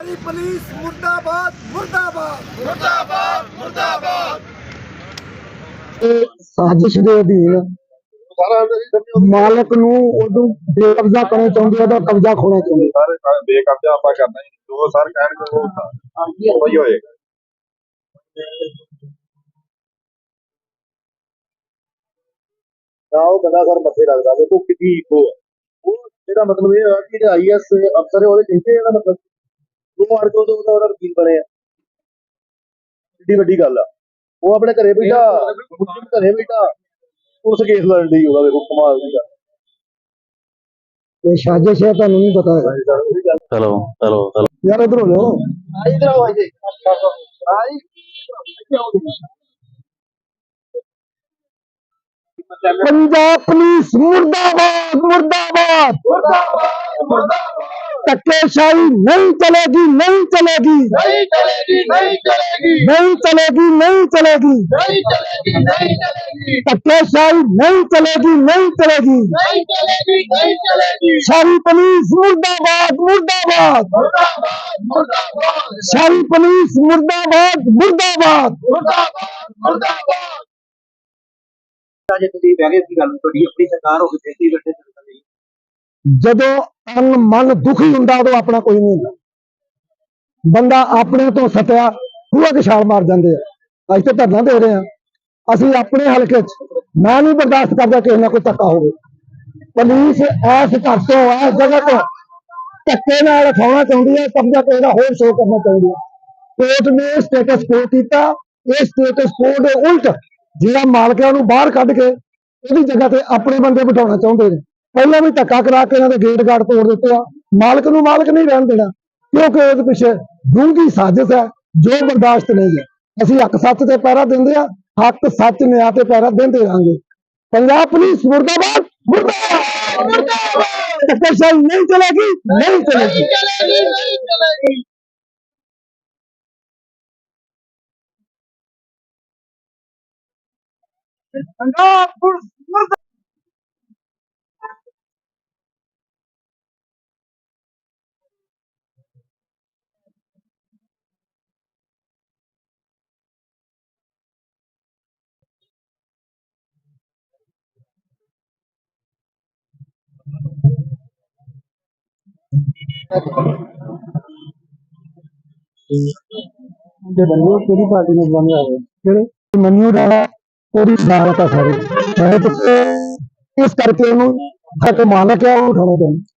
ਹਰੀ police ਮੁਰਦਾਬਾਦ ਮੁਰਦਾਬਾਦ। ਮੁਰਦਾਬਾਦ ਮੁਰਦਾਬਾਦ। ਸਾਜ਼ਿਸ਼ ਦੇ ਅਧੀਨ ਮਾਲਕ ਨੂੰ ਉਦੋਂ ਬੇਕਬਜ਼ਾ ਕਰਨਾ ਚਾਹੁੰਦੇ ਉਹਦਾ ਕਬਜ਼ਾ ਖੋਣਾ ਚਾਹੁੰਦੇ ਸਾਰੇ ਸਾਰੇ ਬੇਕਬਜ਼ਾ ਆਪਾਂ ਕਰਨਾ ਹੀ ਨਹੀਂ। ਜੋ ਸਰ ਕਹਿਣਗੇ ਉਹ ਹੁੰਦਾ। ਉਹੀ ਹੋਏਗਾ। ਨਾ ਉਹ ਬੰਦਾ ਸਰ ਮੱਥੇ ਲੱਗਦਾ। ਵੇਖੋ ਕਿੰਨੀ ਹੈ ਉਹ ਇਹਦਾ ਮਤਲਬ ਇਹ ਹੈ ਕਿ ਆਈਐਸ ਅਫਸਰ ਹੈ ਉਹਦੇ ਕਹਿੰਦੇ ਇਹਦਾ ਮਤਲਬ ਉਹ ਕੇ ਉਹਦਾ ਉਹਦਾ ਵਕੀਲ ਬਣਿਆ ਕਿੰਨੀ ਵੱਡੀ ਗੱਲ ਆ। ਉਹ ਆਪਣੇ ਘਰੇ ਬੈਠਾ ਮੁੰਡੇ ਘਰੇ ਬੈਠਾ ਉਸ ਕੇਸ ਲੜਨ ਦੀ ਉਹਦਾ ਵੇਖੋ ਕਮਾਲ ਦੀ ਗੱਲ। ਇਹ ਸਾਜ਼ਿਸ਼ ਹੈ ਤੁਹਾਨੂੰ ਨਹੀਂ ਪਤਾ ਚਲੋ ਚਲੋ ਚਲੋ ਯਾਰ ਇਧਰ ਹੋ ਜਾਓ। ਇਧਰ ਆਓ ਜੀ। ਆਈ। ਪੰਜਾਬ ਪੁਲਿਸ ਮੁਰਦਾਬਾਦ ਮੁਰਦਾਬਾਦ। ਧੱਕੇਸ਼ਾਹੀ ਨਹੀਂ ਚਲੇਗੀ ਨਹੀਂ ਚਲੇਗੀ। ਨਹੀਂ ਚਲੇਗੀ ਨਹੀਂ ਚਲੇਗੀ। ਨਹੀਂ ਚਲੇਗੀ ਨਹੀਂ ਚਲੇਗੀ। ਨਹੀਂ ਚਲੇਗੀ ਨਹੀਂ ਚਲੇਗੀ। ਧੱਕੇਸ਼ਾਹੀ ਨਹੀਂ ਚਲੇਗੀ ਨਹੀਂ ਚਲੇਗੀ। ਨਹੀਂ ਚਲੇਗੀ ਨਹੀਂ ਚਲੇਗੀ। ਸ਼ਾਹੀ ਪੁਲਿਸ ਮੁਰਦਾਬਾਦ ਮੁਰਦਾਬਾਦ। ਮੁਰਦਾਬਾਦ ਮੁਰਦਾਬਾਦ। ਸ਼ਾਹੀ ਪੁਲਿਸ ਮੁਰਦਾਬਾਦ ਮੁਰਦਾਬਾਦ। ਮੁਰਦਾਬਾਦ ਮੁਰਦਾਬਾਦ। ਜੇ ਤੁਸੀਂ ਬਹਿ ਗਏ ਸੀ ਗੱਲ ਤੁਹਾਡੀ ਆਪਣੀ ਸਰਕਾਰ ਹੋ ਬੈਠੇ ਜਦੋਂ ਤਨ ਮਨ ਦੁਖੀ ਹੁੰਦਾ ਉਦੋਂ ਆਪਣਾ ਕੋਈ ਨਹੀਂ ਹੁੰਦਾ। ਬੰਦਾ ਆਪਣੇ ਤੋਂ ਸਤਿਆ ਪੂਰਾ ਕਿ ਛਾਲ ਮਾਰ ਜਾਂਦੇ ਆ। ਅੱਜ ਤੇ ਧਰਨਾ ਦੇ ਰਹੇ ਆ ਅਸੀਂ ਆਪਣੇ ਹਲਕੇ 'ਚ, ਮੈਂ ਨਹੀਂ ਬਰਦਾਸ਼ਤ ਕਰਦਾ ਕਿਸੇ ਨਾਲ ਕੋਈ ਧੱਕਾ ਹੋਵੇ। ਪੁਲਿਸ ਐਸ ਘਰ ਤੋਂ, ਐਸ ਜਗ੍ਹਾ ਤੋਂ ਧੱਕੇ ਨਾਲ ਉਠਾਉਣਾ ਚਾਹੁੰਦੀ ਹੈ ਕਬਜ਼ਾ ਕਿਸੇ ਦਾ ਹੋਰ ਸ਼ੋਅ ਕਰਨਾ ਚਾਹੁੰਦੀ ਹੈ। ਕੋਰਟ ਨੇ ਸਟੇਟਸ ਕੋ ਕੀਤਾ। ਇਹ ਸਟੇਟਸ ਕੋ ਦੇ ਉਲਟ ਜਿਹੜਾ ਮਾਲਕ ਨੂੰ ਬਾਹਰ ਕੱਢ ਕੇ ਉਹਦੀ ਜਗ੍ਹਾ ਤੇ ਆਪਣੇ ਬੰਦੇ ਬਿਠਾਉਣਾ ਚਾਹੁੰਦੇ ਨੇ। ਪਹਿਲਾਂ ਵੀ ਧੱਕਾ ਕਰਾ ਕੇ ਇਹਨਾਂ ਦੇ ਗੇਟ ਗਾਰਡ ਤੋੜ ਦਿੱਤੇ ਆ। ਮਾਲਕ ਨੂੰ ਮਾਲਕ ਨਹੀਂ ਰਹਿਣ ਦੇਣਾ। ਕਿਉਂਕਿ ਉਹਦੇ ਪਿੱਛੇ ਡੂੰਘੀ ਸਾਜ਼ਿਸ਼ ਹੈ, ਜੋ ਬਰਦਾਸ਼ਤ ਨਹੀਂ ਹੈ। ਅਸੀਂ ਹੱਕ ਸੱਚ ਤੇ ਪਹਿਰਾ ਦਿੰਦੇ ਆ, ਹੱਕ ਸੱਚ ਨਿਆਂ ਤੇ ਪਹਿਰਾ ਦਿੰਦੇ ਰਹਾਂਗੇ। ਪੰਜਾਬ ਪੁਲਿਸ ਮੁਰਦਾਬਾਦ ਮੁਰਦਾਬਾਦ! ਮੁਰਦਾਬਾਦ! ਨਹੀਂ ਚਲੇਗੀ ਨਹੀਂ ਚਲੇਗੀ ਨਹੀਂ ਚਲੇਗੀ। ਪੰਜਾਬ ਪੁਲਿਸ ਜੇ ਬੰਦੇ, ਕਿਹੜੀ ਪਾਰਟੀ ਨੂੰ ਬੰਦਾ ਹੋਵੇ ਜਿਹੜੇ ਮਨਿਓ ਰਾਣਾ, ਉਹਦੀ ਸਨਾਮਤ ਆ ਸਾਰੀ। ਮੈਂ ਤਾਂ ਇਸ ਕਰਕੇ ਉਹਨੂੰ ਹੱਕ ਮੰਨ ਕੇ ਉਹ ਉਠਾਉਣਾ ਚਾਹੁੰਦਾ।